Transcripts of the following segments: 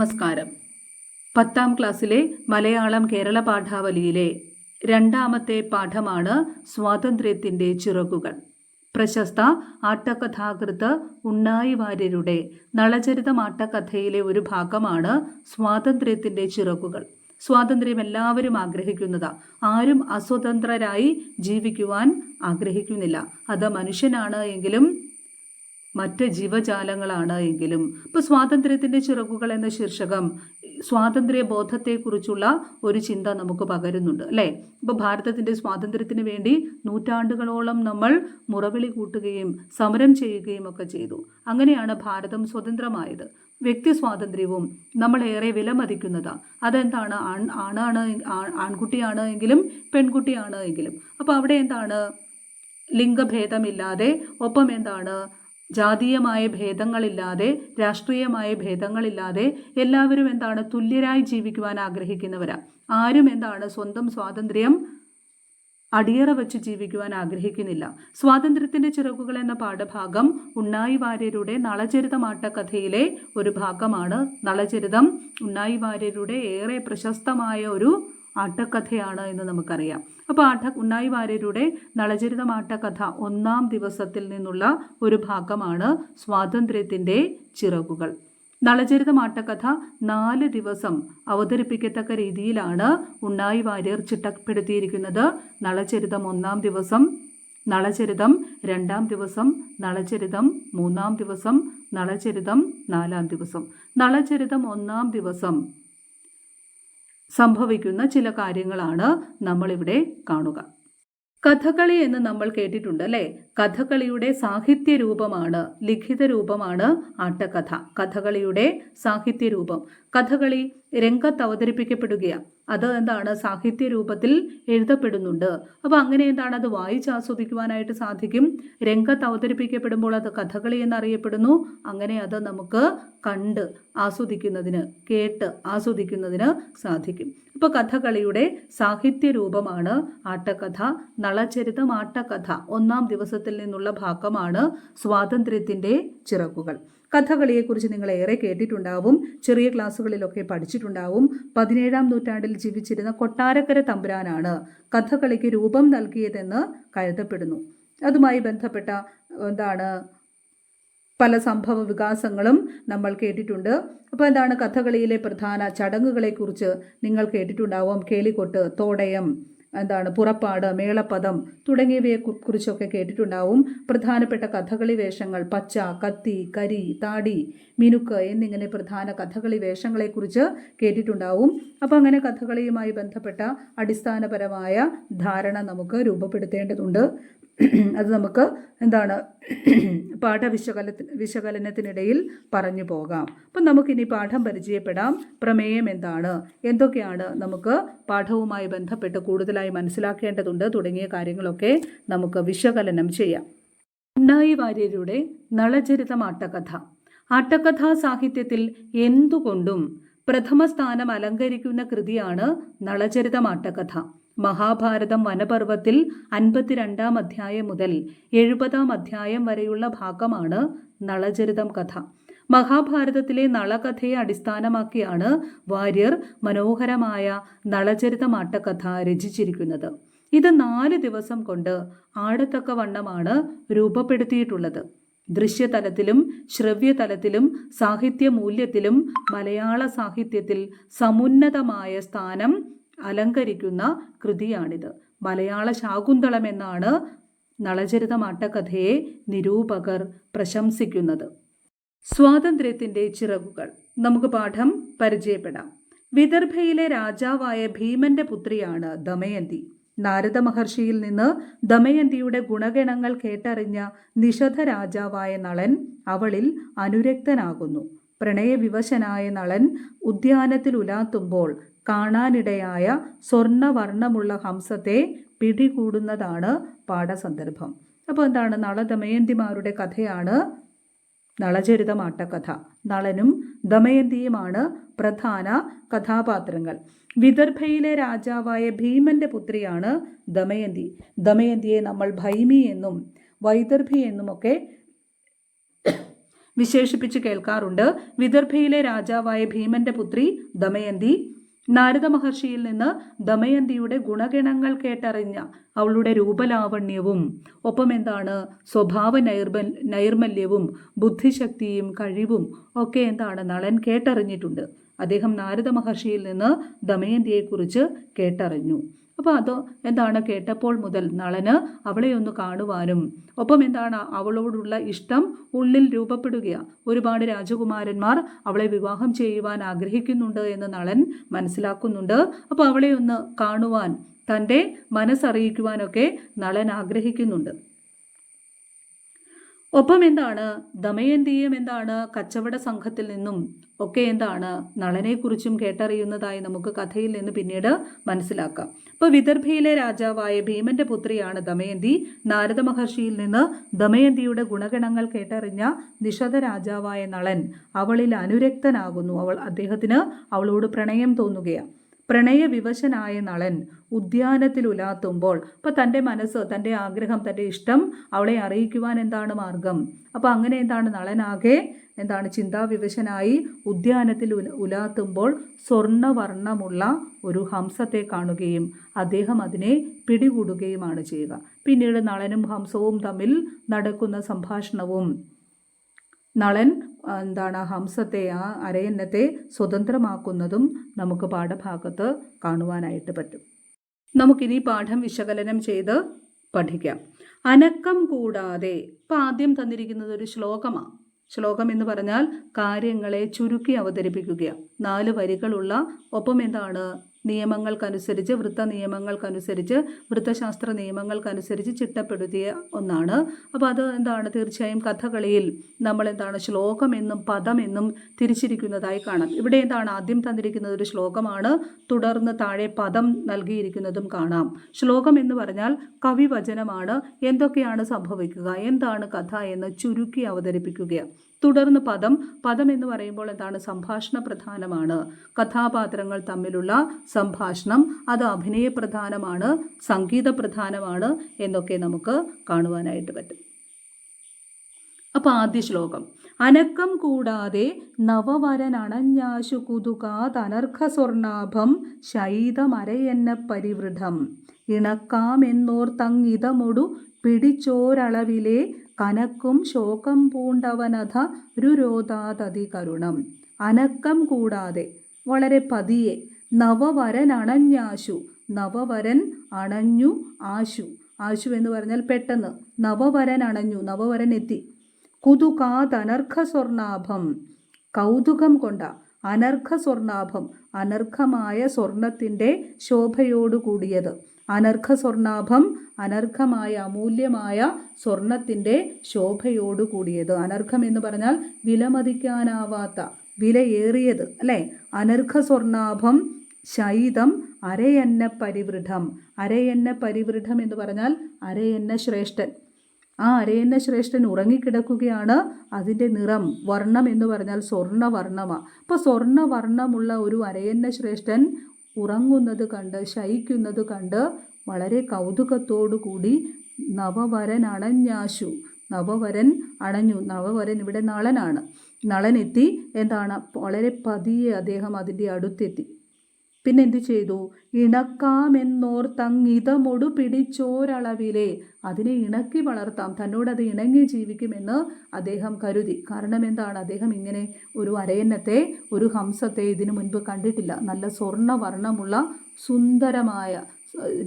നമസ്കാരം. പത്താം ക്ലാസ്സിലെ മലയാളം കേരള പാഠാവലിയിലെ രണ്ടാമത്തെ പാഠമാണ് സ്വാതന്ത്ര്യത്തിന്റെ ചിറകുകൾ. പ്രശസ്ത ആട്ടക്കഥാകൃത്ത് ഉണ്ണായി വാര്യരുടെ നളചരിതം ആട്ടകഥയിലെ ഒരു ഭാഗമാണ് സ്വാതന്ത്ര്യത്തിന്റെ ചിറകുകൾ. സ്വാതന്ത്ര്യം എല്ലാവരും ആഗ്രഹിക്കുന്നതാ. ആരും അസ്വതന്ത്രരായി ജീവിക്കുവാൻ ആഗ്രഹിക്കുന്നില്ല. അത് മനുഷ്യനാണ് എങ്കിലും മറ്റ് ജീവജാലങ്ങളാണ് എങ്കിലും. ഇപ്പോൾ സ്വാതന്ത്ര്യത്തിന്റെ ചിറകുകൾ എന്ന ശീർഷകം സ്വാതന്ത്ര്യ ബോധത്തെക്കുറിച്ചുള്ള ഒരു ചിന്ത നമുക്ക് പകരുന്നുണ്ട് അല്ലേ? ഇപ്പോൾ ഭാരതത്തിന്റെ സ്വാതന്ത്ര്യത്തിന് വേണ്ടി നൂറ്റാണ്ടുകളോളം നമ്മൾ മുറവിളി കൂട്ടുകയും സമരം ചെയ്യുകയും ഒക്കെ ചെയ്തു. അങ്ങനെയാണ് ഭാരതം സ്വതന്ത്രമായത്. വ്യക്തി സ്വാതന്ത്ര്യവും നമ്മൾ ഏറെ വിലമതിക്കുന്നതാണ് അതെന്താണ്? ആൺ ആണാണ് ആൺകുട്ടിയാണ് എങ്കിലും പെൺകുട്ടിയാണ് എങ്കിലും. അപ്പോൾ അവിടെ എന്താണ്? ലിംഗഭേദമില്ലാതെ ഒപ്പം എന്താണ്? ജാതീയമായ ഭേദങ്ങളില്ലാതെ രാഷ്ട്രീയമായ ഭേദങ്ങളില്ലാതെ എല്ലാവരും എന്താണ് തുല്യരായി ജീവിക്കുവാൻ ആഗ്രഹിക്കുന്നവരാ. ആരും എന്താണ് സ്വന്തം സ്വാതന്ത്ര്യം അടിയറ വച്ച് ജീവിക്കുവാൻ ആഗ്രഹിക്കുന്നില്ല. സ്വാതന്ത്ര്യത്തിന്റെ ചിറകുകൾ എന്ന പാഠഭാഗം ഉണ്ണായി വാര്യരുടെ നളചരിതമാട്ട കഥയിലെ ഒരു ഭാഗമാണ്. നളചരിതം ഉണ്ണായി വാര്യരുടെ ഏറെ പ്രശസ്തമായ ഒരു ആട്ടക്കഥയാണ് എന്ന് നമുക്കറിയാം. അപ്പോൾ ആട്ട ഉണ്ണായി വാര്യരുടെ നളചരിതമാട്ട കഥ ഒന്നാം ദിവസത്തിൽ നിന്നുള്ള ഒരു ഭാഗമാണ് സ്വാതന്ത്ര്യത്തിന്റെ ചിറകുകൾ. നളചരിതമാട്ടക്കഥ നാല് ദിവസം അവതരിപ്പിക്കത്തക്ക രീതിയിലാണ് ഉണ്ണായി വാര്യർ ചിട്ടപ്പെടുത്തിയിരിക്കുന്നത്. നളചരിതം ഒന്നാം ദിവസം നളചരിതം രണ്ടാം ദിവസം നളചരിതം മൂന്നാം ദിവസം നളചരിതം നാലാം ദിവസം. നളചരിതം ഒന്നാം ദിവസം സംഭവിക്കുന്ന ചില കാര്യങ്ങളാണ് നമ്മളിവിടെ കാണുക. കഥകളി എന്ന് നമ്മൾ കേട്ടിട്ടുണ്ട് അല്ലേ? കഥകളിയുടെ സാഹിത്യ രൂപമാണ് ലിഖിത രൂപമാണ് ആട്ടക്കഥ. കഥകളിയുടെ സാഹിത്യ രൂപം കഥകളി രംഗത്ത് അവതരിപ്പിക്കപ്പെടുകയാണ്. അത് എന്താണ് സാഹിത്യ രൂപത്തിൽ എഴുതപ്പെടുന്നുണ്ട്. അപ്പോൾ അങ്ങനെ എന്താണ് അത് വായിച്ച് ആസ്വദിക്കുവാനായിട്ട് സാധിക്കും? രംഗത്ത് അവതരിപ്പിക്കപ്പെടുമ്പോൾ അത് കഥകളി എന്നറിയപ്പെടുന്നു. അങ്ങനെ അത് നമുക്ക് കണ്ട് ആസ്വദിക്കുന്നതിന് കേട്ട് ആസ്വദിക്കുന്നതിന് സാധിക്കും. ഇപ്പോൾ കഥകളിയുടെ സാഹിത്യ രൂപമാണ് ആട്ടക്കഥ. നളചരിതം ആട്ടക്കഥ ഒന്നാം ദിവസത്തിൽ നിന്നുള്ള ഭാഗമാണ് സ്വാതന്ത്ര്യത്തിന്റെ ചിറകുകൾ. കഥകളിയെക്കുറിച്ച് നിങ്ങൾ ഏറെ കേട്ടിട്ടുണ്ടാവും. ചെറിയ ക്ലാസ്സുകളിലൊക്കെ പഠിച്ചിട്ടുണ്ടാവും. പതിനേഴാം നൂറ്റാണ്ടിൽ ജീവിച്ചിരുന്ന കൊട്ടാരക്കര തമ്പുരാനാണ് കഥകളിക്ക് രൂപം നൽകിയതെന്ന് കരുതപ്പെടുന്നു. അതുമായി ബന്ധപ്പെട്ട എന്താണ് പല സംഭവ വികാസങ്ങളും നമ്മൾ കേട്ടിട്ടുണ്ട്. അപ്പോൾ എന്താണ് കഥകളിയിലെ പ്രധാന ചടങ്ങുകളെക്കുറിച്ച് നിങ്ങൾ കേട്ടിട്ടുണ്ടാവും. കേളികൊട്ട് തോടയം എന്താണ് പുറപ്പാട് മേളപദം തുടങ്ങിയവയെ കുറിച്ചൊക്കെ കേട്ടിട്ടുണ്ടാവും. പ്രധാനപ്പെട്ട കഥകളി വേഷങ്ങൾ പച്ച കത്തി കരി താടി മിനുക്ക് എന്നിങ്ങനെ പ്രധാന കഥകളി വേഷങ്ങളെക്കുറിച്ച് കേട്ടിട്ടുണ്ടാവും. അപ്പോൾ അങ്ങനെ കഥകളിയുമായി ബന്ധപ്പെട്ട അടിസ്ഥാനപരമായ ധാരണ നമുക്ക് രൂപപ്പെടുത്തേണ്ടതുണ്ട്. അത് നമുക്ക് എന്താണ് പാഠവിശകലത്തിന് വിശകലനത്തിനിടയിൽ പറഞ്ഞു പോകാം. അപ്പം നമുക്കിനി പാഠം പരിചയപ്പെടാം. പ്രമേയം എന്താണ്? എന്തൊക്കെയാണ് നമുക്ക് പാഠവുമായി ബന്ധപ്പെട്ട് കൂടുതലായി മനസ്സിലാക്കേണ്ടതുണ്ട്? തുടങ്ങിയ കാര്യങ്ങളൊക്കെ നമുക്ക് വിശകലനം ചെയ്യാം. ഉണ്ണായി വാര്യരുടെ നളചരിതം ആട്ടക്കഥ ആട്ടക്കഥാ സാഹിത്യത്തിൽ എന്തുകൊണ്ടും പ്രഥമ സ്ഥാനം അലങ്കരിക്കുന്ന കൃതിയാണ് നളചരിതം ആട്ടക്കഥ മഹാഭാരതം വനപർവത്തിൽ അൻപത്തിരണ്ടാം അധ്യായം മുതൽ എഴുപതാം അധ്യായം വരെയുള്ള ഭാഗമാണ് നളചരിതം കഥ. മഹാഭാരതത്തിലെ നളകഥയെ അടിസ്ഥാനമാക്കിയാണ് വാര്യർ മനോഹരമായ നളചരിതമാട്ടക്കഥ രചിച്ചിരിക്കുന്നത്. ഇത് നാല് ദിവസം കൊണ്ട് ആടത്തക്ക വണ്ണമാണ് രൂപപ്പെടുത്തിയിട്ടുള്ളത്. ദൃശ്യതലത്തിലും ശ്രവ്യതലത്തിലും സാഹിത്യ മൂല്യത്തിലും മലയാള സാഹിത്യത്തിൽ സമുന്നതമായ സ്ഥാനം അലങ്കരിക്കുന്ന കൃതിയാണിത്. മലയാള ശാകുന്തളം എന്നാണ് നളചരിതമാട്ടക്കഥയെ നിരൂപകർ പ്രശംസിക്കുന്നത്. സ്വാതന്ത്ര്യത്തിന്റെ ചിറകുകൾ. നമുക്ക് പാഠം പരിചയപ്പെടാം. വിദർഭയിലെ രാജാവായ ഭീമന്റെ പുത്രിയാണ് ദമയന്തി. നാരദ മഹർഷിയിൽ നിന്ന് ദമയന്തിയുടെ ഗുണഗണങ്ങൾ കേട്ടറിഞ്ഞ നിഷധ രാജാവായ നളൻ അവളിൽ അനുരക്തനാകുന്നു. പ്രണയവിവശനായ നളൻ ഉദ്യാനത്തിൽ ഉലാത്തുമ്പോൾ കാണാനിടയായ സ്വർണവർണമുള്ള ഹംസത്തെ പിടികൂടുന്നതാണ് പാഠസന്ദർഭം. അപ്പോൾ എന്താണ്? നളദമയന്തിമാരുടെ കഥയാണ് നളചരിതമാട്ടക്കഥ. നളനും ദമയന്തിയുമാണ് പ്രധാന കഥാപാത്രങ്ങൾ. വിദർഭയിലെ രാജാവായ ഭീമന്റെ പുത്രിയാണ് ദമയന്തി. ദമയന്തിയെ നമ്മൾ ഭൈമി എന്നും വൈദർഭി എന്നുമൊക്കെ വിശേഷിപ്പിച്ച് കേൾക്കാറുണ്ട്. വിദർഭയിലെ രാജാവായ ഭീമന്റെ പുത്രി ദമയന്തി നാരദ മഹർഷിയിൽ നിന്ന് ദമയന്തിയുടെ ഗുണഗണങ്ങൾ കേട്ടറിഞ്ഞ അവളുടെ രൂപലാവണ്യവും ഒപ്പം എന്താണ് സ്വഭാവ നൈർമൽ നൈർമല്യവും ബുദ്ധിശക്തിയും കഴിവും ഒക്കെ എന്താണ് നളൻ കേട്ടറിഞ്ഞിട്ടുണ്ട്. അദ്ദേഹം നാരദ മഹർഷിയിൽ നിന്ന് ദമയന്തിയെക്കുറിച്ച് കേട്ടറിഞ്ഞു. അപ്പോൾ അത് എന്താണ് കേട്ടപ്പോൾ മുതൽ നളന് അവളെ ഒന്ന് കാണുവാനും. ഒപ്പം എന്താണ് അവളോടുള്ള ഇഷ്ടം? ഉള്ളിൽ രൂപപ്പെടുകയാണ് ഒരുപാട് രാജകുമാരന്മാർ അവളെ വിവാഹം ചെയ്യുവാൻ ആഗ്രഹിക്കുന്നുണ്ട് എന്ന് നളൻ മനസ്സിലാക്കുന്നുണ്ട്. അപ്പോൾ അവളെ ഒന്ന് കാണുവാൻ തന്റെ മനസ്സറിയിക്കുവാനൊക്കെ നളൻ ആഗ്രഹിക്കുന്നുണ്ട്. ഒപ്പം എന്താണ്? ദമയന്തിയും എന്താണ്? കച്ചവട സംഘത്തിൽ നിന്നും ഒക്കെ എന്താണ്? നളനെക്കുറിച്ചും കേട്ടറിയുന്നതായി നമുക്ക് കഥയിൽ നിന്ന് പിന്നീട് മനസ്സിലാക്കാം. അപ്പോൾ വിദർഭയിലെ രാജാവായ ഭീമന്റെ പുത്രിയാണ് ദമയന്തി. നാരദ മഹർഷിയിൽ നിന്ന് ദമയന്തിയുടെ ഗുണഗണങ്ങൾ കേട്ടറിഞ്ഞ നിഷധ രാജാവായ നളൻ അവളിൽ അനുരക്തനാകുന്നു. അവൾ അദ്ദേഹത്തിന് അവളോട് പ്രണയം തോന്നുകയാണ്. പ്രണയവിവശനായ നളൻ ഉദ്യാനത്തിൽ ഉലാത്തുമ്പോൾ അപ്പോൾ തന്റെ മനസ്സ് തന്റെ ആഗ്രഹം തന്റെ ഇഷ്ടം അവളെ അറിയിക്കുവാൻ എന്താണ് മാർഗം? അപ്പോൾ അങ്ങനെ എന്താണ് നളനാകെ എന്താണ് ചിന്താവിവശനായി ഉദ്യാനത്തിൽ ഉല ഉലാത്തുമ്പോൾ സ്വർണവർണമുള്ള ഒരു ഹംസത്തെ കാണുകയും അദ്ദേഹം അതിനെ പിടികൂടുകയുമാണ് ചെയ്യുക. പിന്നീട് നളനും ഹംസവും തമ്മിൽ നടക്കുന്ന സംഭാഷണവും നളൻ എന്താണ് ഹംസത്തെ ആ അരയന്നത്തെ സ്വതന്ത്രമാക്കുന്നതും നമുക്ക് പാഠഭാഗത്ത് കാണുവാനായിട്ട് പറ്റും. നമുക്കിനി പാഠം വിശകലനം ചെയ്ത് പഠിക്കാം. അനക്കം കൂടാതെ ഇപ്പം ആദ്യം തന്നിരിക്കുന്നത് ഒരു ശ്ലോകമാണ് ശ്ലോകം എന്ന് പറഞ്ഞാൽ കാര്യങ്ങളെ ചുരുക്കി അവതരിപ്പിക്കുക. നാല് വരികളുള്ള ഒപ്പം എന്താണ്? നിയമങ്ങൾക്കനുസരിച്ച് വൃത്ത നിയമങ്ങൾക്കനുസരിച്ച് വൃത്തശാസ്ത്ര നിയമങ്ങൾക്കനുസരിച്ച് ചിട്ടപ്പെടുത്തിയ ഒന്നാണ്. അപ്പോൾ അത് എന്താണ്? തീർച്ചയായും കഥകളിയിൽ നമ്മൾ എന്താണ് ശ്ലോകമെന്നും പദമെന്നും തിരിച്ചിരിക്കുന്നതായി കാണാം. ഇവിടെ എന്താണ്? ആദ്യം തന്നിരിക്കുന്നത് ഒരു ശ്ലോകമാണ്. തുടർന്ന് താഴെ പദം നൽകിയിരിക്കുന്നതും കാണാം. ശ്ലോകം എന്ന് പറഞ്ഞാൽ കവിവചനമാണ്. എന്തൊക്കെയാണ് സംഭവിക്കുക? എന്താണ് കഥ എന്ന് ചുരുക്കി അവതരിപ്പിക്കുകയാണ് തുടർന്ന് പദം പദം എന്ന് പറയുമ്പോൾ എന്താണ്? സംഭാഷണ പ്രധാനമാണ്. കഥാപാത്രങ്ങൾ തമ്മിലുള്ള സംഭാഷണം അത് അഭിനയ പ്രധാനമാണ് സംഗീത പ്രധാനമാണ് എന്നൊക്കെ നമുക്ക് കാണുവാനായിട്ട് പറ്റും. അപ്പോൾ ആദ്യ ശ്ലോകം. അനക്കം കൂടാതെ നവവരനണഞ്ഞാശു കുതുകാതനർഘ സ്വർണാഭം ശൈതമരയെന്ന പരിവൃഢം ഇണക്കാമെന്നോർത്തങ്ങിതമൊടു പിടിച്ചോരളവിലെ കനക്കും ശോകം പൂണ്ടവനഥ രുരോധാതതി കരുണം. അനക്കം കൂടാതെ വളരെ പതിയെ നവവരൻ അണഞ്ഞാശു നവവരൻ അണഞ്ഞു ആശു. ആശു എന്ന് പറഞ്ഞാൽ പെട്ടെന്ന് നവവരൻ അണഞ്ഞു നവവരൻ എത്തി. കുതുകാതനർഘ സ്വർണാഭം കൗതുകം കൊണ്ട അനർഘ സ്വർണാഭം അനർഘമായ സ്വർണത്തിന്റെ ശോഭയോടു കൂടിയത് അനർഘ സ്വർണാഭം അനർഘമായ അമൂല്യമായ സ്വർണത്തിന്റെ ശോഭയോടു കൂടിയത്. അനർഘം എന്ന് പറഞ്ഞാൽ വിലമതിക്കാനാവാത്ത വിലയേറിയത് അല്ലേ? അനർഘ സ്വർണാഭം ശൈതം അരയന്ന പരിവൃഢം. അരയന്ന പരിവൃഢം എന്ന് പറഞ്ഞാൽ അരയന്ന ശ്രേഷ്ഠൻ. ആ അരയന്ന ശ്രേഷ്ഠൻ ഉറങ്ങിക്കിടക്കുകയാണ് അതിന്റെ നിറം. വർണം എന്ന് പറഞ്ഞാൽ സ്വർണവർണമാണ് അപ്പോൾ സ്വർണവർണമുള്ള ഒരു അരയന്ന ശ്രേഷ്ഠൻ ഉറങ്ങുന്നത് കണ്ട് ശയിക്കുന്നത് കണ്ട് വളരെ കൗതുകത്തോടു കൂടി നവവരൻ അണഞ്ഞാശു നവവരൻ അണഞ്ഞു. നവവരൻ ഇവിടെ നളനാണ്. നളനെത്തി എന്താണ്? വളരെ പതിയെ അദ്ദേഹം അതിന്റെ അടുത്തെത്തി. പിന്നെ എന്തു ചെയ്തു? ഇണക്കാമെന്നോർ തങ്ങിതമൊടു പിടിച്ചോരളവിലെ അതിനെ ഇണക്കി വളർത്താം. തന്നോട് അത് ഇണങ്ങി ജീവിക്കുമെന്ന് അദ്ദേഹം കരുതി. കാരണം എന്താണ്? അദ്ദേഹം ഇങ്ങനെ ഒരു അരയന്നത്തെ ഒരു ഹംസത്തെ ഇതിനു മുൻപ് കണ്ടിട്ടില്ല. നല്ല സ്വർണവർണമുള്ള സുന്ദരമായ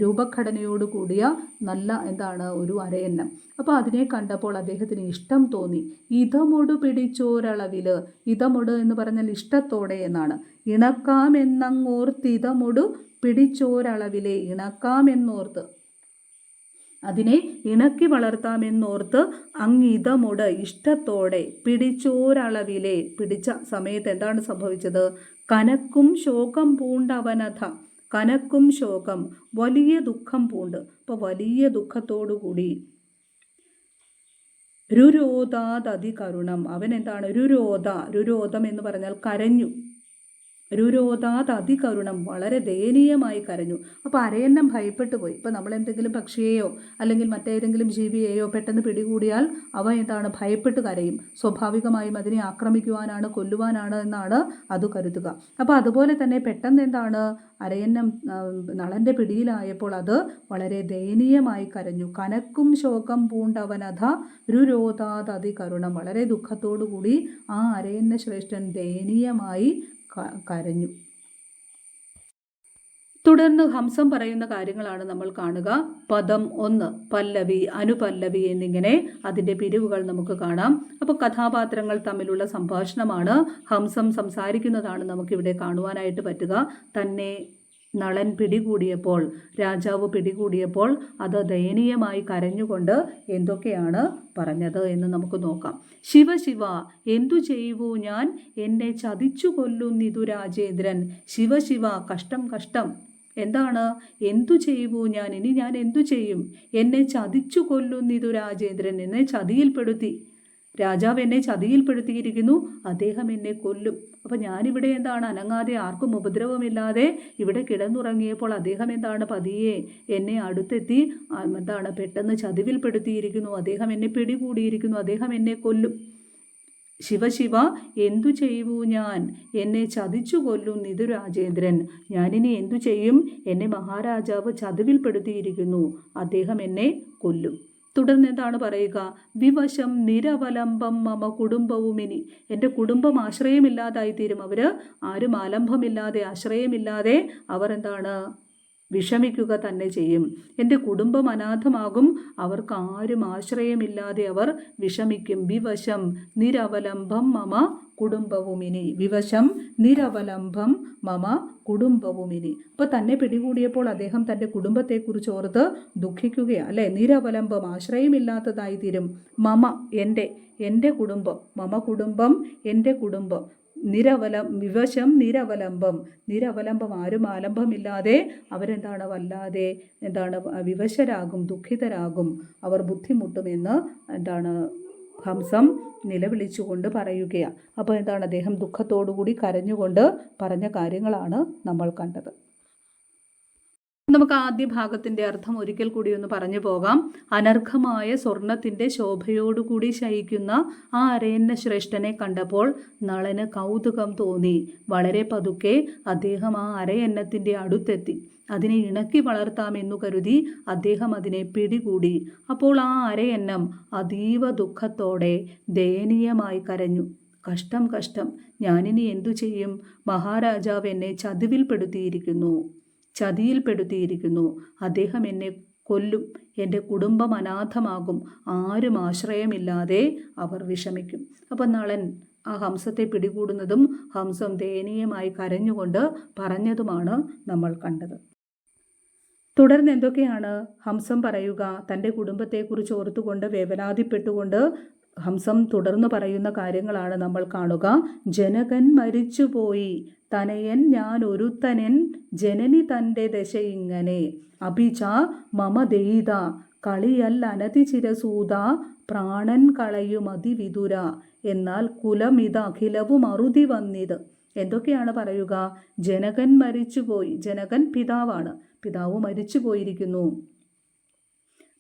രൂപഘടനയോട് കൂടിയ നല്ല എന്താണ് ഒരു അരയന്നം. അപ്പോൾ അതിനെ കണ്ടപ്പോൾ അദ്ദേഹത്തിന് ഇഷ്ടം തോന്നി. ഇതമൊട് പിടിച്ചോരളവിൽ ഇതമൊട് എന്ന് പറഞ്ഞാൽ ഇഷ്ടത്തോടെ എന്നാണ്. ഇണക്കാം എന്നങ്ങോർത്ത് ഇതമൊടു പിടിച്ചോരളവിലെ ഇണക്കാം എന്നോർത്ത് അതിനെ ഇണക്കി വളർത്താമെന്നോർത്ത് അങ്ങിതമുട് ഇഷ്ടത്തോടെ പിടിച്ചോരളവിലെ പിടിച്ച സമയത്ത് എന്താണ് സംഭവിച്ചത്? കനക്കും ശോകം പൂണ്ടവനഥ കനക്കും ശോകം വലിയ ദുഃഖം പൂണ്ട്. അപ്പോൾ വലിയ ദുഃഖത്തോടുകൂടി രുരോധാതതികരുണം അവൻ എന്താണ്? രുരോധ രുരോധം എന്ന് പറഞ്ഞാൽ കരഞ്ഞു. രുരോധാത് അതികരുണം വളരെ ദയനീയമായി കരഞ്ഞു. അപ്പോൾ അരയന്നം ഭയപ്പെട്ടു പോയി ഇപ്പോൾ നമ്മൾ എന്തെങ്കിലും പക്ഷിയെയോ അല്ലെങ്കിൽ മറ്റേതെങ്കിലും ജീവിയെയോ പെട്ടെന്ന് പിടികൂടിയാൽ അവ എന്താണ്? ഭയപ്പെട്ട് കരയും. സ്വാഭാവികമായും അതിനെ ആക്രമിക്കുവാനാണ് കൊല്ലുവാനാണ് എന്നാണ് അത് കരുതുക. അപ്പോൾ അതുപോലെ തന്നെ പെട്ടെന്ന് എന്താണ്? അരയന്നം നളന്റെ പിടിയിലായപ്പോൾ അത് വളരെ ദയനീയമായി കരഞ്ഞു. കനക്കും ശോകം പൂണ്ടവനഥ രുരോധാത് അതികരുണം വളരെ ദുഃഖത്തോടുകൂടി ആ അരയന്ന ശ്രേഷ്ഠൻ ദയനീയമായി കരഞ്ഞു. തുടർന്ന് ഹംസം പറയുന്ന കാര്യങ്ങളാണ് നമ്മൾ കാണുക. പദം ഒന്ന് പല്ലവി അനുപല്ലവി എന്നിങ്ങനെ അതിന്റെ പിരിവുകൾ നമുക്ക് കാണാം. അപ്പോൾ കഥാപാത്രങ്ങൾ തമ്മിലുള്ള സംഭാഷണമാണ് ഹംസം സംസാരിക്കുന്നതാണ് നമുക്കിവിടെ കാണുവാനായിട്ട് പറ്റുക. തന്നെ നളൻ പിടികൂടിയപ്പോൾ രാജാവ് പിടികൂടിയപ്പോൾ അത് ദയനീയമായി കരഞ്ഞുകൊണ്ട് എന്തൊക്കെയാണ് പറഞ്ഞത് എന്ന് നമുക്ക് നോക്കാം. ശിവ ശിവ എന്തു ചെയ്യുവോ ഞാൻ? എന്നെ ചതിച്ചു കൊല്ലുന്നിതു രാജേന്ദ്രൻ. ശിവ ശിവ കഷ്ടം കഷ്ടം. എന്താണ്? എന്തു ചെയ്യുവു ഞാൻ? ഇനി ഞാൻ എന്തു ചെയ്യും? എന്നെ ചതിച്ചു കൊല്ലുന്നിതു രാജേന്ദ്രൻ. എന്നെ ചതിയിൽപ്പെടുത്തി. രാജാവ് എന്നെ ചതിയിൽപ്പെടുത്തിയിരിക്കുന്നു അദ്ദേഹം എന്നെ കൊല്ലും. അപ്പം ഞാനിവിടെ എന്താണ്? അനങ്ങാതെ ആർക്കും ഉപദ്രവമില്ലാതെ ഇവിടെ കിടന്നുറങ്ങിയപ്പോൾ അദ്ദേഹം എന്താണ്? പതിയെ എന്നെ അടുത്തെത്തി എന്താണ്? പെട്ടെന്ന് ചതിവിൽപ്പെടുത്തിയിരിക്കുന്നു അദ്ദേഹം എന്നെ പിടികൂടിയിരിക്കുന്നു അദ്ദേഹം എന്നെ കൊല്ലും. ശിവശിവ എന്തു ചെയ്യൂ ഞാൻ? എന്നെ ചതിച്ചു കൊല്ലും നിതു രാജേന്ദ്രൻ. ഞാനിനി എന്തു ചെയ്യും? എന്നെ മഹാരാജാവ് ചതിവിൽപ്പെടുത്തിയിരിക്കുന്നു അദ്ദേഹം എന്നെ കൊല്ലും. തുടർന്ന് എന്താണ് പറയുക? വിവശം നിരവലംബം മമ കുടുംബവുമിനി എന്റെ കുടുംബം ആശ്രയമില്ലാതായി തീരും അവർ ആരും ആലംബമില്ലാതെ ആശ്രയമില്ലാതെ അവർ എന്താണ് വിഷമിക്കുക തന്നെ ചെയ്യും. എന്റെ കുടുംബം അനാഥമാകും. അവർക്ക് ആരും ആശ്രയമില്ലാതെ അവർ വിഷമിക്കും. വിവശം നിരവലംബം മമ കുടുംബവുമിനി വിവശം നിരവലംബം മമ കുടുംബവുമിനി അപ്പോൾ തന്നെ പിടികൂടിയപ്പോൾ അദ്ദേഹം തന്റെ കുടുംബത്തെക്കുറിച്ച് ഓർത്ത് ദുഃഖിക്കുകയാണ് അല്ലേ? നിരവലംബം ആശ്രയമില്ലാത്തതായി തീരും മമ എന്റെ എന്റെ കുടുംബം മമ കുടുംബം എന്റെ കുടുംബം. നിരവലം വിവശം നിരവലംബം. നിരവലംബം ആരും ആലംബമില്ലാതെ അവരെന്താണ്? വല്ലാതെ എന്താണ്? വിവശരാകും ദുഃഖിതരാകും. അവർ ബുദ്ധിമുട്ടുമെന്ന് എന്താണ്? ഹംസം നിലവിളിച്ചുകൊണ്ട് പറയുകയാണ് അപ്പോൾ എന്താണ്? അദ്ദേഹം ദുഃഖത്തോടുകൂടി കരഞ്ഞുകൊണ്ട് പറഞ്ഞ കാര്യങ്ങളാണ് നമ്മൾ കണ്ടത്. നമുക്ക് ആദ്യ ഭാഗത്തിന്റെ അർത്ഥം ഒരിക്കൽ കൂടി ഒന്ന് പറഞ്ഞു പോകാം. അനർഘമായ സ്വർണത്തിന്റെ ശോഭയോടുകൂടി ശയിക്കുന്ന ആ അരയന്ന ശ്രേഷ്ഠനെ കണ്ടപ്പോൾ നളന് കൗതുകം തോന്നി. വളരെ പതുക്കെ അദ്ദേഹം ആ അരയന്നത്തിന്റെ അടുത്തെത്തി. അതിനെ ഇണക്കി വളർത്താമെന്നു കരുതി അദ്ദേഹം അതിനെ പിടികൂടി. അപ്പോൾ ആ അരയന്നം അതീവ ദുഃഖത്തോടെ ദയനീയമായി കരഞ്ഞു. കഷ്ടം കഷ്ടം. ഞാനിനി എന്തു ചെയ്യും? മഹാരാജാവ് എന്നെ ചതിവിൽപ്പെടുത്തിയിരിക്കുന്നു. ചതിയിൽപ്പെടുത്തിയിരിക്കുന്നു. അദ്ദേഹം എന്നെ കൊല്ലും. എന്റെ കുടുംബം അനാഥമാകും. ആരും ആശ്രയമില്ലാതെ അവർ വിഷമിക്കും. അപ്പം നളൻ ആ ഹംസത്തെ പിടികൂടുന്നതും ഹംസം ദയനീയമായി കരഞ്ഞുകൊണ്ട് പറഞ്ഞതുമാണ് നമ്മൾ കണ്ടത്. തുടർന്ന് എന്തൊക്കെയാണ് ഹംസം പറയുക? തന്റെ കുടുംബത്തെക്കുറിച്ച് ഓർത്തുകൊണ്ട് വേവലാതിപ്പെട്ടുകൊണ്ട് ഹംസം തുടർന്ന് പറയുന്ന കാര്യങ്ങളാണ് നമ്മൾ കാണുക. ജനകൻ മരിച്ചുപോയി. തനയൻ ഞാൻ ഒരുത്തനൻ ജനനി തന്റെ ദശ ഇങ്ങനെ. അഭിച മമ ദെയ്ത. കളിയല്ല അനതിചിരസൂത പ്രാണൻ കളയും അതിവിതുര. എന്നാൽ കുലമിത അഖിലവും അറുതി വന്നിത്. എന്തൊക്കെയാണ് പറയുക? ജനകൻ മരിച്ചുപോയി. ജനകൻ പിതാവാണ്. പിതാവ് മരിച്ചു പോയിരിക്കുന്നു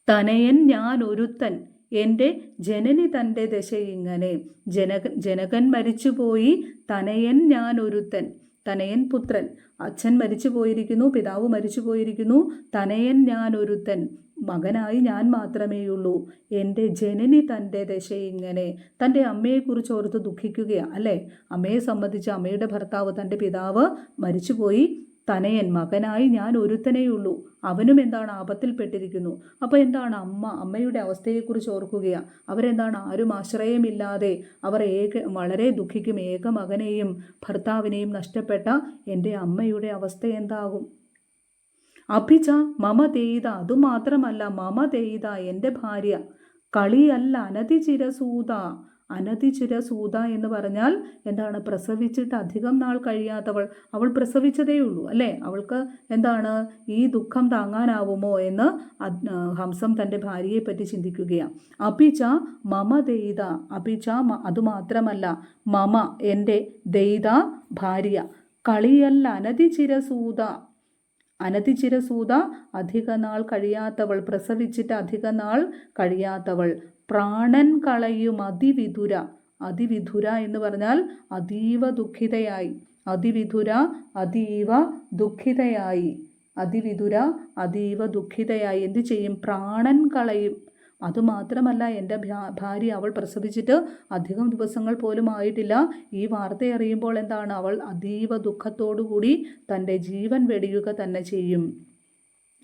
തനയൻ ഞാൻ ഒരുത്തൻ എന്റെ ജനനി തന്റെ ദശ ഇങ്ങനെ ജനക ജനകൻ മരിച്ചുപോയി. തനയൻ ഞാൻ ഒരുത്തൻ. തനയൻ പുത്രൻ. അച്ഛൻ മരിച്ചു പോയിരിക്കുന്നു പിതാവ് മരിച്ചു പോയിരിക്കുന്നു തനയൻ ഞാൻ ഒരുത്തൻ. മകനായി ഞാൻ മാത്രമേയുള്ളൂ. എന്റെ ജനനി തന്റെ ദശ ഇങ്ങനെ തന്റെ അമ്മയെക്കുറിച്ച് ഓർത്ത് ദുഃഖിക്കുകയാണ് അല്ലേ? അമ്മയെ സംബന്ധിച്ച് അമ്മയുടെ ഭർത്താവ് തന്റെ പിതാവ് മരിച്ചുപോയി. തനയൻ മകനായി ഞാൻ ഒരുത്തനേയുള്ളൂ. അവനും എന്താണ് ആപത്തിൽപ്പെട്ടിരിക്കുന്നു. അപ്പോൾ എന്താണ് അമ്മ അമ്മയുടെ അവസ്ഥയെക്കുറിച്ച് ഓർക്കുകയാണ് അവരെന്താണ് ആരും ആശ്രയമില്ലാതെ അവർ ഏക വളരെ ദുഃഖിക്കും. ഏക മകനെയും ഭർത്താവിനെയും നഷ്ടപ്പെട്ട എന്റെ അമ്മയുടെ അവസ്ഥ എന്താകും? അഭിജ മമ തെയ്ത അതുമാത്രമല്ല മമ തെയ്ത എന്റെ ഭാര്യ. കളിയല്ല അനതിചിരസൂത. അനതിചിരസൂത എന്ന് പറഞ്ഞാൽ എന്താണ്? പ്രസവിച്ചിട്ട് അധികം നാൾ കഴിയാത്തവൾ. അവൾ പ്രസവിച്ചതേ ഉള്ളൂ അല്ലേ? അവൾക്ക് എന്താണ്? ഈ ദുഃഖം താങ്ങാനാവുമോ എന്ന് ഹംസം തന്റെ ഭാര്യയെപ്പറ്റി ചിന്തിക്കുകയാണ് അപിച്ച മമ ദൈത. അപിച്ച അതുമാത്രമല്ല മമ എന്റെ ദൈത ഭാര്യ. കളിയല്ല അനതിചിരസൂത അനതിചിരസൂത അധിക നാൾ കഴിയാത്തവൾ പ്രസവിച്ചിട്ട് അധിക നാൾ കഴിയാത്തവൾ. പ്രാണൻ കളയും അതിവിധുര. അതിവിധുര എന്ന് പറഞ്ഞാൽ അതീവ ദുഃഖിതയായി. അതിവിധുര അതീവ ദുഃഖിതയായി. അതിവിധുര അതീവ ദുഃഖിതയായി. എന്ത് ചെയ്യും? പ്രാണൻ കളയും. അതുമാത്രമല്ല എന്റെ ഭാര്യ അവൾ പ്രസവിച്ചിട്ട് അധികം ദിവസങ്ങൾ പോലും ആയിട്ടില്ല. ഈ വാർത്ത അറിയുമ്പോൾ എന്താണ്? അവൾ അതീവ ദുഃഖത്തോടുകൂടി തന്റെ ജീവൻ വെടിയുക തന്നെ ചെയ്യും.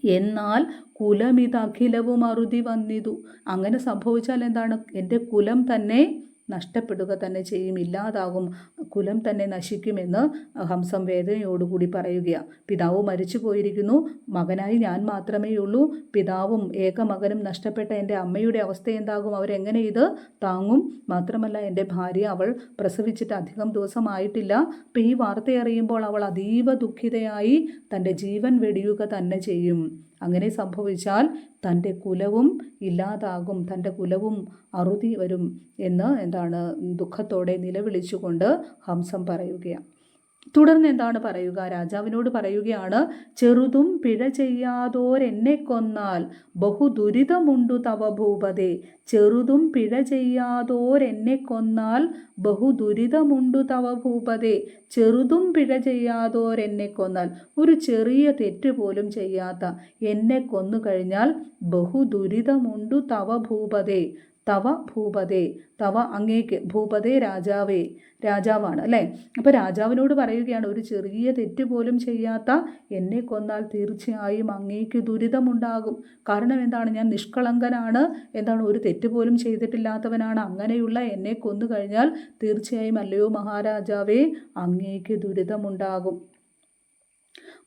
എന്നാൽ കുലമിതഖിലവും അറുതി വന്നിതു. അങ്ങനെ സംഭവിച്ചാൽ എന്താണ്? എന്റെ കുലം തന്നെ നഷ്ടപ്പെടുക തന്നെ ചെയ്യും ഇല്ലാതാകും കുലം തന്നെ നശിക്കുമെന്ന് ഹംസം വേദനയോടുകൂടി പറയുകയാണ് പിതാവ് മരിച്ചു പോയിരിക്കുന്നു മകനായി ഞാൻ മാത്രമേ ഉള്ളൂ. പിതാവും ഏകമകനും നഷ്ടപ്പെട്ട എന്റെ അമ്മയുടെ അവസ്ഥ എന്താകും? അവരെങ്ങനെ ഇത് താങ്ങും? മാത്രമല്ല എന്റെ ഭാര്യ അവൾ പ്രസവിച്ചിട്ട് അധികം ദിവസമായിട്ടില്ല. അപ്പം ഈ വാർത്തയറിയുമ്പോൾ അവൾ അതീവ ദുഃഖിതയായി തന്റെ ജീവൻ വെടിയുക തന്നെ ചെയ്യും. അങ്ങനെ സംഭവിച്ചാൽ തന്റെ കുലവും ഇല്ലാതാകും തന്റെ കുലവും അറുതി വരും എന്ന് എന്താണ് ദുഃഖത്തോടെ നിലവിളിച്ചുകൊണ്ട് ഹംസം പറയുകയാണ്. തുടർന്ന് എന്താണ് പറയുക? രാജാവിനോട് പറയുകയാണ് ചെറുതും പിഴ ചെയ്യാതോരെന്നെ കൊന്നാൽ ബഹുദുരിതമുണ്ടു തവ ഭൂപതേ. ചെറുതും പിഴ ചെയ്യാതോരെന്നെ കൊന്നാൽ ബഹുദുരിതമുണ്ടു തവ ഭൂപതേ. ചെറുതും പിഴ ചെയ്യാതോരെന്നെ കൊന്നാൽ ഒരു ചെറിയ തെറ്റ് പോലും ചെയ്യാത്ത എന്നെ കൊന്നു കഴിഞ്ഞാൽ ബഹുദുരിതമുണ്ടു തവ ഭൂപതേ. തവ ഭൂപതേ തവ അങ്ങേക്ക് ഭൂപതേ രാജാവേ രാജാവാണ് അല്ലേ? അപ്പോൾ രാജാവിനോട് പറയുകയാണ് ഒരു ചെറിയ തെറ്റ് പോലും ചെയ്യാത്ത എന്നെ കൊന്നാൽ തീർച്ചയായും അങ്ങേക്ക് ദുരിതമുണ്ടാകും. കാരണം എന്താണ്? ഞാൻ നിഷ്കളങ്കനാണ്. എന്താണ്? ഒരു തെറ്റ് പോലും ചെയ്തിട്ടില്ലാത്തവനാണ്. അങ്ങനെയുള്ള എന്നെ കൊന്നു കഴിഞ്ഞാൽ തീർച്ചയായും അല്ലയോ മഹാരാജാവേ അങ്ങേക്ക് ദുരിതമുണ്ടാകും.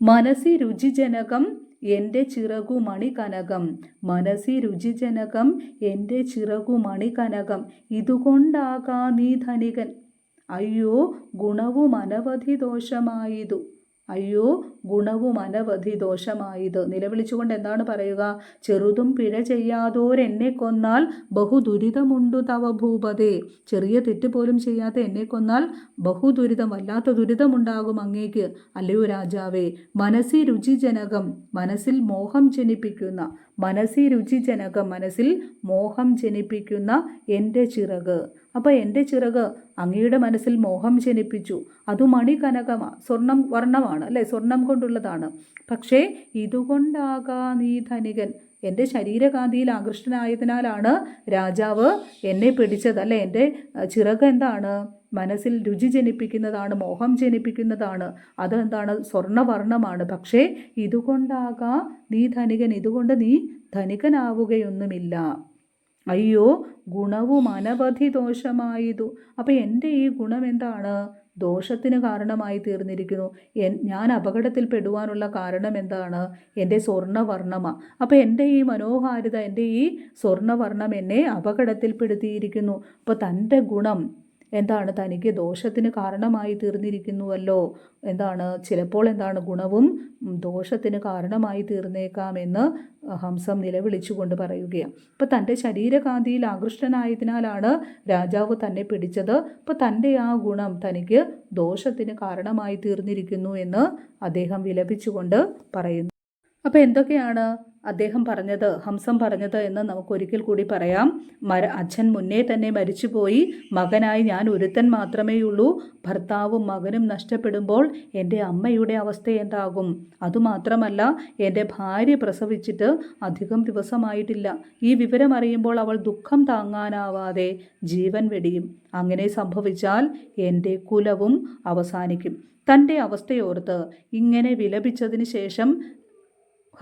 മനസ്സി രുചിജനകം എന്റെ ചിറകു മണികനകം മനസ്സി രുചിജനകം എന്റെ ചിറകു മണികനകം ഇതുകൊണ്ടാകാ നീ ധനികൻ. അയ്യോ ഗുണവും അനവധി ദോഷമായതു. അയ്യോ ഗുണവും അനവധി ദോഷമായത്. നിലവിളിച്ചുകൊണ്ട് എന്താണ് പറയുക? ചെറുതും പിഴ ചെയ്യാതോരെന്നെ കൊന്നാൽ ബഹുദുരിതമുണ്ടു തവ ചെറിയ തെറ്റ് പോലും ചെയ്യാത്ത എന്നെ കൊന്നാൽ ബഹുദുരിതം വല്ലാത്ത ദുരിതമുണ്ടാകും അങ്ങേക്ക്. അല്ലയോ രാജാവേ മനസ്സി രുചിജനകം മനസ്സിൽ മോഹം ജനിപ്പിക്കുന്ന മനസ്സി രുചിജനകം മനസ്സിൽ മോഹം ജനിപ്പിക്കുന്ന എന്റെ ചിറക്. അപ്പോൾ എന്റെ ചിറക് അങ്ങയുടെ മനസ്സിൽ മോഹം ജനിപ്പിച്ചു. അത് മണികനകമാ സ്വർണം വർണമാണ് അല്ലേ? സ്വർണം കൊണ്ടുള്ളതാണ്. പക്ഷേ ഇതുകൊണ്ടാകാ നീ ധനികൻ. എന്റെ ശരീരകാന്തിയിൽ ആകൃഷ്ടനായതിനാലാണ് രാജാവ് എന്നെ പിടിച്ചത്. അല്ലേ? എന്റെ ചിറക് എന്താണ്? മനസ്സിൽ രുചി ജനിപ്പിക്കുന്നതാണ് മോഹം ജനിപ്പിക്കുന്നതാണ്. അതെന്താണ് സ്വർണവർണമാണ് പക്ഷേ ഇതുകൊണ്ടാകാ നീ ധനികൻ. ഇതുകൊണ്ട് നീ ധനികനാവുകയൊന്നുമില്ല. അയ്യോ ഗുണവും അനവധി ദോഷമായതു അപ്പോൾ എന്റെ ഈ ഗുണം എന്താണ്? ദോഷത്തിന് കാരണമായി തീർന്നിരിക്കുന്നു. എൻ ഞാൻ അപകടത്തിൽ പെടുവാനുള്ള കാരണം എന്താണ്? എന്റെ സ്വർണവർണമാണ് അപ്പോൾ എന്റെ ഈ മനോഹാരിത എന്റെ ഈ സ്വർണവർണം എന്നെ അപകടത്തിൽപ്പെടുത്തിയിരിക്കുന്നു. അപ്പോൾ തന്റെ ഗുണം എന്താണ് തനിക്ക് ദോഷത്തിന് കാരണമായി തീർന്നിരിക്കുന്നുവല്ലോ? എന്താണ് ചിലപ്പോൾ എന്താണ് ഗുണവും ദോഷത്തിന് കാരണമായി തീർന്നേക്കാമെന്ന് ഹംസം നിലവിളിച്ചുകൊണ്ട് പറയുകയാണ്. അപ്പോൾ തന്റെ ശരീരകാന്തിയിൽ ആകൃഷ്ടനായതിനാലാണ് രാജാവ് തന്നെ പിടിച്ചത്. അപ്പോൾ തന്റെ ആ ഗുണം തനിക്ക് ദോഷത്തിന് കാരണമായി തീർന്നിരിക്കുന്നു എന്ന് അദ്ദേഹം വിലപിച്ചുകൊണ്ട് പറയുന്നു. അപ്പോൾ എന്തൊക്കെയാണ് അദ്ദേഹം പറഞ്ഞത് ഹംസം പറഞ്ഞത് എന്ന് നമുക്ക് ഒരിക്കൽ കൂടി പറയാം. മര അച്ഛൻ മുന്നേ തന്നെ മരിച്ചുപോയി. മകനായി ഞാൻ ഒരുത്തൻ മാത്രമേയുള്ളൂ ഭർത്താവും മകനും നഷ്ടപ്പെടുമ്പോൾ എന്റെ അമ്മയുടെ അവസ്ഥ എന്താകും? അതുമാത്രമല്ല എന്റെ ഭാര്യ പ്രസവിച്ചിട്ട് അധികം ദിവസമായിട്ടില്ല. ഈ വിവരം അറിയുമ്പോൾ അവൾ ദുഃഖം താങ്ങാനാവാതെ ജീവൻ വെടിയും. അങ്ങനെ സംഭവിച്ചാൽ എന്റെ കുലവും അവസാനിക്കും. തന്റെ അവസ്ഥയോർത്ത് ഇങ്ങനെ വിലപിച്ചതിന് ശേഷം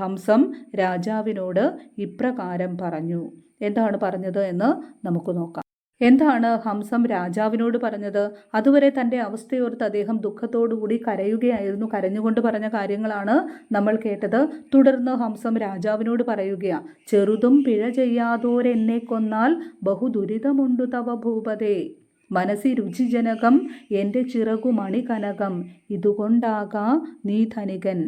ഹംസം രാജാവിനോട് ഇപ്രകാരം പറഞ്ഞു. എന്താണ് പറഞ്ഞത് എന്ന് നമുക്ക് നോക്കാം. എന്താണ് ഹംസം രാജാവിനോട് പറഞ്ഞത്? അതുവരെ തന്റെ അവസ്ഥയോർത്ത് അദ്ദേഹം ദുഃഖത്തോടുകൂടി കരയുകയായിരുന്നു. കരഞ്ഞുകൊണ്ട് പറഞ്ഞ കാര്യങ്ങളാണ് നമ്മൾ കേട്ടത്. തുടർന്ന് ഹംസം രാജാവിനോട് പറയുകയാണ് ചെറുതും പിഴ ചെയ്യാതോരെന്നെ കൊന്നാൽ ബഹുദുരിതമുണ്ടു തവ ഭൂപതേ. മനസ്സി രുചിജനകം എന്റെ ചിറകു മണികനകം ഇതുകൊണ്ടാകാ നീ ധനികൻ.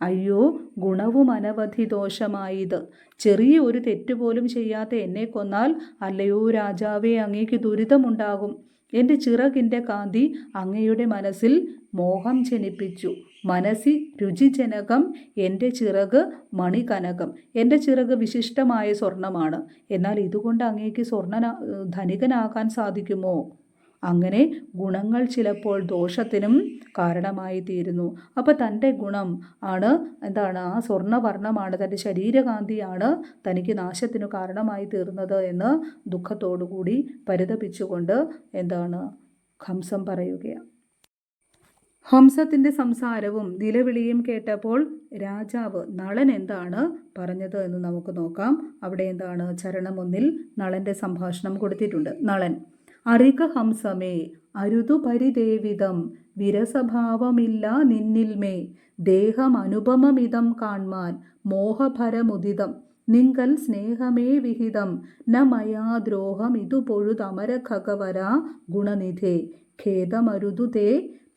അയ്യോ ഗുണവും അനവധി ദോഷമായത് ചെറിയ ഒരു തെറ്റുപോലും ചെയ്യാത്ത എന്നെ കൊന്നാൽ അല്ലയോ രാജാവേ അങ്ങേക്ക് ദുരിതമുണ്ടാകും. എന്റെ ചിറകിന്റെ കാന്തി അങ്ങയുടെ മനസ്സിൽ മോഹം ജനിപ്പിച്ചു. മനസ്സി രുചിജനകം എന്റെ ചിറക് മണികനകം. എന്റെ ചിറക് വിശിഷ്ടമായ സ്വർണമാണ്. എന്നാൽ ഇതുകൊണ്ട് അങ്ങേക്ക് സ്വർണ ധനികനാകാൻ സാധിക്കുമോ? അങ്ങനെ ഗുണങ്ങൾ ചിലപ്പോൾ ദോഷത്തിനും കാരണമായി തീരുന്നു അപ്പോൾ തന്റെ ഗുണം ആണ് എന്താണ്? ആ സ്വർണവർണമാണ് തന്റെ ശരീരകാന്തിയാണ് തനിക്ക് നാശത്തിനു കാരണമായി തീർന്നത് എന്ന് ദുഃഖത്തോടുകൂടി പരിതപിച്ചുകൊണ്ട് എന്താണ് ഹംസം പറയുകയാണ്. ഹംസത്തിന്റെ സംസാരവും നിലവിളിയും കേട്ടപ്പോൾ രാജാവ് നളൻ എന്താണ് പറഞ്ഞത് എന്ന് നമുക്ക് നോക്കാം. അവിടെ എന്താണ്? ചരണം ഒന്നിൽ നളന്റെ സംഭാഷണം കൊടുത്തിട്ടുണ്ട്. നളൻ. അറിക ഹംസമേ അരുതു പരിദേവിതം വിരസഭാവമില്ല നിന്നിൽമേ. ദേഹം അനുപമമിതം കാൺമാൻ മോഹഭരമുദിതം. നിങ്കൽ സ്നേഹമേ വിഹിതം ന മയാ ദ്രോഹം ഇതു പൊഴുതമര ഖഗവര ഗുണനിധേ. ഖേദമരുതു തേ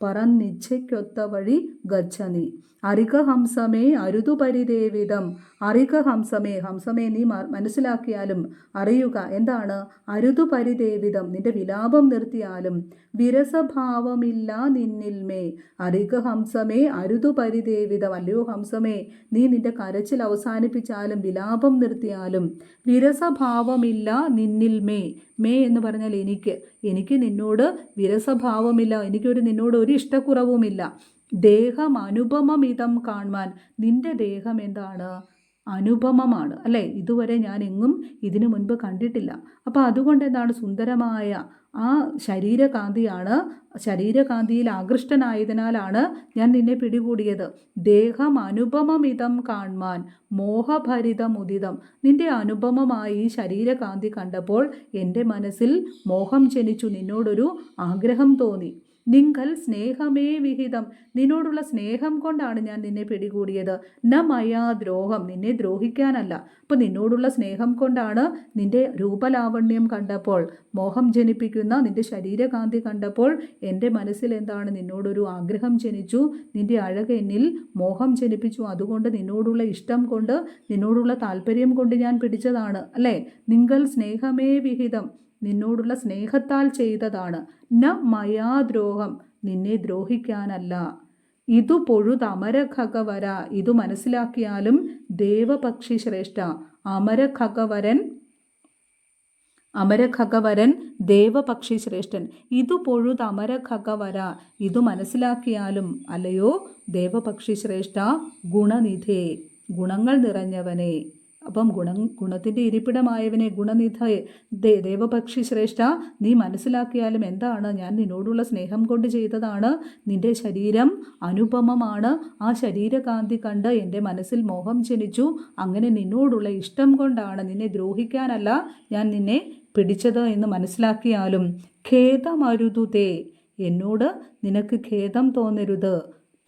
പറന്നിച്ഛയ്ക്കൊത്ത വഴി ഗച്ഛനി. അരികഹംസമേ അരുതു പരിദേവിതം അറിക ഹംസമേ നീ മനസ്സിലാക്കിയാലും അറിയുക. എന്താണ്? അരുതു പരിദേവിതം നിന്റെ വിലാപം നിർത്തിയാലും. വിരസഭാവമില്ല നിന്നിൽമേ അറിക ഹംസമേ അരുതു പരിദേവിതം അല്ലയോ ഹംസമേ. നീ നിന്റെ കരച്ചിൽ അവസാനിപ്പിച്ചാലും വിലാപം നിർത്തിയാലും വിരസഭാവമില്ല നിന്നിൽമേ മേ. എന്ന് പറഞ്ഞാൽ എനിക്ക് എനിക്ക് നിന്നോട് വിരസഭാവമില്ല എനിക്കൊരു നിന്നോട് ഒരു ഇഷ്ടക്കുറവുമില്ല. ദേഹം അനുപമമിതം കാണുവാൻ നിന്റെ ദേഹം എന്താണ്? അനുപമമാണ്. അല്ലേ? ഇതുവരെ ഞാൻ എങ്ങും ഇതിനു മുൻപ് കണ്ടിട്ടില്ല. അപ്പോൾ അതുകൊണ്ട് എന്താണ് സുന്ദരമായ ആ ശരീരകാന്തിയാണ് ശരീരകാന്തിയിൽ ആകൃഷ്ടനായതിനാലാണ് ഞാൻ നിന്നെ പിടികൂടിയത്. ദേഹം അനുപമമിതം കാൺമാൻ മോഹഭരിതമുദിതം. നിന്റെ അനുപമമായി ശരീരകാന്തി കണ്ടപ്പോൾ എന്റെ മനസ്സിൽ മോഹം ജനിച്ചു. നിന്നോടൊരു ആഗ്രഹം തോന്നി. നിങ്കൽ സ്നേഹമേ വിഹിതം. നിന്നോടുള്ള സ്നേഹം കൊണ്ടാണ് ഞാൻ നിന്നെ പിടികൂടിയത്. ന മയാ ദ്രോഹം. നിന്നെ ദ്രോഹിക്കാനല്ല. അപ്പം നിന്നോടുള്ള സ്നേഹം കൊണ്ടാണ് നിന്റെ രൂപലാവണ്യം കണ്ടപ്പോൾ മോഹം ജനിപ്പിക്കുന്ന നിന്റെ ശരീരകാന്തി കണ്ടപ്പോൾ എന്റെ മനസ്സിൽ എന്താണ്? നിന്നോടൊരു ആഗ്രഹം ജനിച്ചു. നിന്റെ അഴക എന്നിൽ മോഹം ജനിപ്പിച്ചു. അതുകൊണ്ട് നിന്നോടുള്ള ഇഷ്ടം കൊണ്ട് നിന്നോടുള്ള താല്പര്യം കൊണ്ട് ഞാൻ പിടിച്ചതാണ്. അല്ലേ? നിങ്ങൾ സ്നേഹമേ വിഹിതം. നിന്നോടുള്ള സ്നേഹത്താൽ ചെയ്തതാണ്. ന മയാദ്രോഹം നിന്നെ ദ്രോഹിക്കാനല്ല. ഇതു പൊഴുതമരഖഗവര. ഇതു മനസ്സിലാക്കിയാലും ദേവപക്ഷി ശ്രേഷ്ഠ. അമരഖകവരൻ അമരഖകവരൻ ദേവപക്ഷി ശ്രേഷ്ഠൻ. ഇതു പൊഴുത് അമരഖഗവര ഇതു മനസ്സിലാക്കിയാലും അല്ലയോ ദേവപക്ഷി ശ്രേഷ്ഠ ഗുണനിധേ ഗുണങ്ങൾ നിറഞ്ഞവനെ. അപ്പം ഗുണം ഗുണത്തിന്റെ ഇരിപ്പിടമായവനെ ഗുണനിധയെ ദേ ദേവപക്ഷി ശ്രേഷ്ഠ നീ മനസ്സിലാക്കിയാലും എന്താണ്? ഞാൻ നിന്നോടുള്ള സ്നേഹം കൊണ്ട് ചെയ്തതാണ്. നിന്റെ ശരീരം അനുപമമാണ്. ആ ശരീരകാന്തി കണ്ട് എന്റെ മനസ്സിൽ മോഹം ജനിച്ചു. അങ്ങനെ നിന്നോടുള്ള ഇഷ്ടം കൊണ്ടാണ് നിന്നെ ദ്രോഹിക്കാനല്ല ഞാൻ നിന്നെ പിടിച്ചത് എന്ന് മനസ്സിലാക്കിയാലും. ഖേദമരുതുതേ എന്നോട് നിനക്ക് ഖേദം തോന്നരുത്.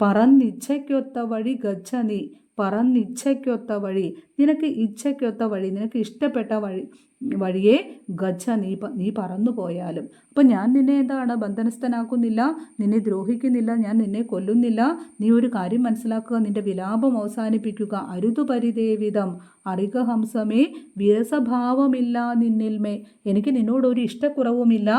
പറന്നിച്ഛയ്ക്കൊത്ത വഴി ഗച്ഛ നീ. പറന്നിച്ഛയ്ക്കൊത്ത വഴി നിനക്ക് ഇച്ഛയ്ക്കൊത്ത വഴി നിനക്ക് ഇഷ്ടപ്പെട്ട വഴി വഴിയെ ഗജ നീ നീ പറന്നു പോയാലും. അപ്പം ഞാൻ നിന്നെ എന്താണ്? ബന്ധനസ്ഥനാക്കുന്നില്ല നിന്നെ ദ്രോഹിക്കുന്നില്ല ഞാൻ നിന്നെ കൊല്ലുന്നില്ല. നീ ഒരു കാര്യം മനസ്സിലാക്കുക നിന്റെ വിലാപം അവസാനിപ്പിക്കുക. അരുതു പരിദേവിതം അറിക ഹംസമേ വിരസഭാവമില്ല നിന്നിൽമേ. എനിക്ക് നിന്നോട് ഒരു ഇഷ്ടക്കുറവുമില്ല.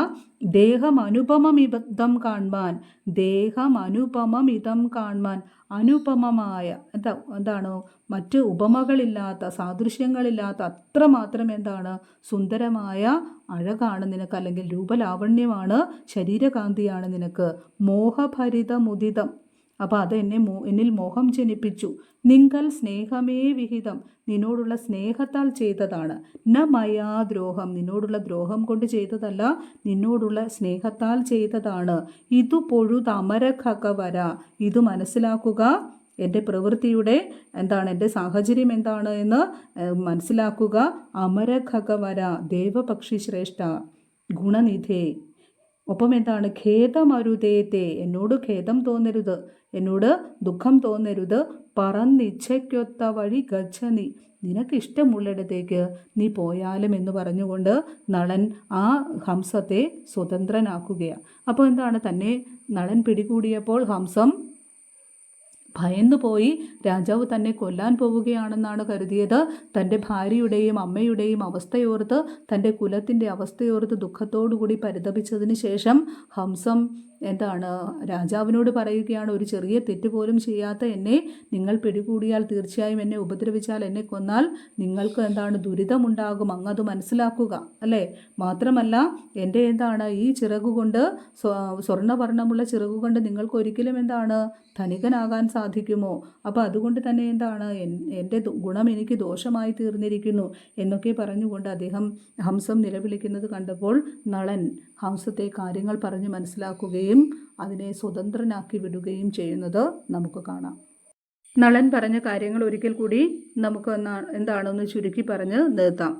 ദേഹം അനുപമമിതം കാണുവാൻ ദേഹം അനുപമമിതം കാണുവാൻ അനുപമമായ എന്താ എന്താണോ? മറ്റ് ഉപമകളില്ലാത്ത സാദൃശ്യങ്ങളില്ലാത്ത അത്ര മാത്രം എന്താണ്? സുന്ദരമായ അഴകാണ് നിനക്ക് അല്ലെങ്കിൽ രൂപലാവണ്യമാണ് ശരീരകാന്തിയാണ് നിനക്ക്. മോഹഭരിതമുദിതം. അപ്പോൾ അത് എന്നെ മോ എന്നിൽ മോഹം ജനിപ്പിച്ചു. നിങ്കൽ സ്നേഹമേ വിഹിതം. നിന്നോടുള്ള സ്നേഹത്താൽ ചെയ്തതാണ്. ന മയാ ദ്രോഹം. നിന്നോടുള്ള ദ്രോഹം കൊണ്ട് ചെയ്തതല്ല നിന്നോടുള്ള സ്നേഹത്താൽ ചെയ്തതാണ്. ഇതു പൊഴുതമരഖകവര. ഇത് മനസ്സിലാക്കുക. എന്റെ പ്രവൃത്തിയുടെ എന്താണ് എന്റെ സാഹചര്യം എന്താണ് എന്ന് മനസ്സിലാക്കുക. അമരഖകവര ദേവപക്ഷി ശ്രേഷ്ഠ ഗുണനിധേ. ഒപ്പം എന്താണ് ഖേദമരുതേത്തെ എന്നോട് ഖേദം തോന്നരുത്. എന്നോട് ദുഃഖം തോന്നരുത്. പറന്നിച്ഛയ്ക്കൊത്ത വഴി ഗച്ഛനി നിനക്ക് ഇഷ്ടമുള്ളിടത്തേക്ക് നീ പോയാലും എന്ന് പറഞ്ഞുകൊണ്ട് നളൻ ആ ഹംസത്തെ സ്വതന്ത്രനാക്കുകയാണ് അപ്പോൾ എന്താണ് തന്നെ നളൻ പിടികൂടിയപ്പോൾ ഹംസം ഭയന്നുപോയി രാജാവ് തന്നെ കൊല്ലാൻ പോവുകയാണെന്നാണ് കരുതിയത്. തന്റെ ഭാര്യയുടെയും അമ്മയുടെയും അവസ്ഥയോർത്ത് തന്റെ കുലത്തിന്റെ അവസ്ഥയോർത്ത് ദുഃഖത്തോടുകൂടി പരിതപിച്ചതിന് ശേഷം ഹംസം എന്താണ്? രാജാവിനോട് പറയുകയാണ് ഒരു ചെറിയ തെറ്റ് പോലും ചെയ്യാത്ത എന്നെ നിങ്ങൾ പിടികൂടിയാൽ തീർച്ചയായും എന്നെ ഉപദ്രവിച്ചാൽ എന്നെ കൊന്നാൽ നിങ്ങൾക്ക് എന്താണ് ദുരിതമുണ്ടാകും അങ്ങത് മനസ്സിലാക്കുക. അല്ലേ? മാത്രമല്ല എന്റെ എന്താണ് ഈ ചിറകുകൊണ്ട് സ്വർണവർണമുള്ള ചിറകുകൊണ്ട് നിങ്ങൾക്ക് ഒരിക്കലും എന്താണ് ധനികനാകാൻ സാധിക്കുമോ? അപ്പോൾ അതുകൊണ്ട് തന്നെ എന്താണ് എന്റെ ഗുണം എനിക്ക് ദോഷമായി തീർന്നിരിക്കുന്നു എന്നൊക്കെ പറഞ്ഞുകൊണ്ട് അദ്ദേഹം ഹംസം നിലവിളിക്കുന്നത് കണ്ടപ്പോൾ നളൻ ഹംസത്തെ കാര്യങ്ങൾ പറഞ്ഞ് മനസ്സിലാക്കുകയും അതിനെ സ്വതന്ത്രനാക്കി വിടുകയും ചെയ്യുന്നത് നമുക്ക് കാണാം. നളൻ പറഞ്ഞ കാര്യങ്ങൾ ഒരിക്കൽ കൂടി നമുക്ക് എന്താണെന്ന് ചുരുക്കി പറഞ്ഞ് നിർത്താം.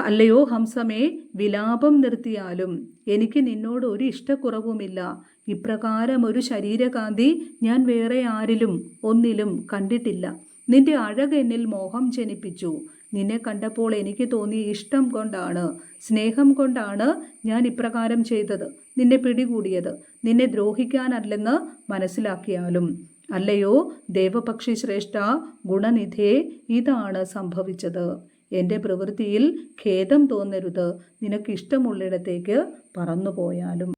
അല്ലയോ ഹംസമേ വിലാപം നിർത്തിയാലും എനിക്ക് നിന്നോട് ഒരു ഇഷ്ടക്കുറവുമില്ല. ഇപ്രകാരം ഒരു ശരീരകാന്തി ഞാൻ വേറെ ആരിലും ഒന്നിലും കണ്ടിട്ടില്ല. നിന്റെ അഴക് എന്നിൽ മോഹം ജനിപ്പിച്ചു. നിന്നെ കണ്ടപ്പോൾ എനിക്ക് തോന്നിയ ഇഷ്ടം കൊണ്ടാണ് സ്നേഹം കൊണ്ടാണ് ഞാൻ ഇപ്രകാരം ചെയ്തത്. നിന്നെ പിടികൂടിയത്. നിന്നെ ദ്രോഹിക്കാനല്ലെന്ന് മനസ്സിലാക്കിയാലും. അല്ലയോ ദേവപക്ഷി ശ്രേഷ്ഠ ഗുണനിധേ ഇതാണ് സംഭവിച്ചത്. എന്റെ പ്രവൃത്തിയിൽ ഖേദം തോന്നരുത്. നിനക്കിഷ്ടമുള്ളിടത്തേക്ക് പറന്നുപോയാലും.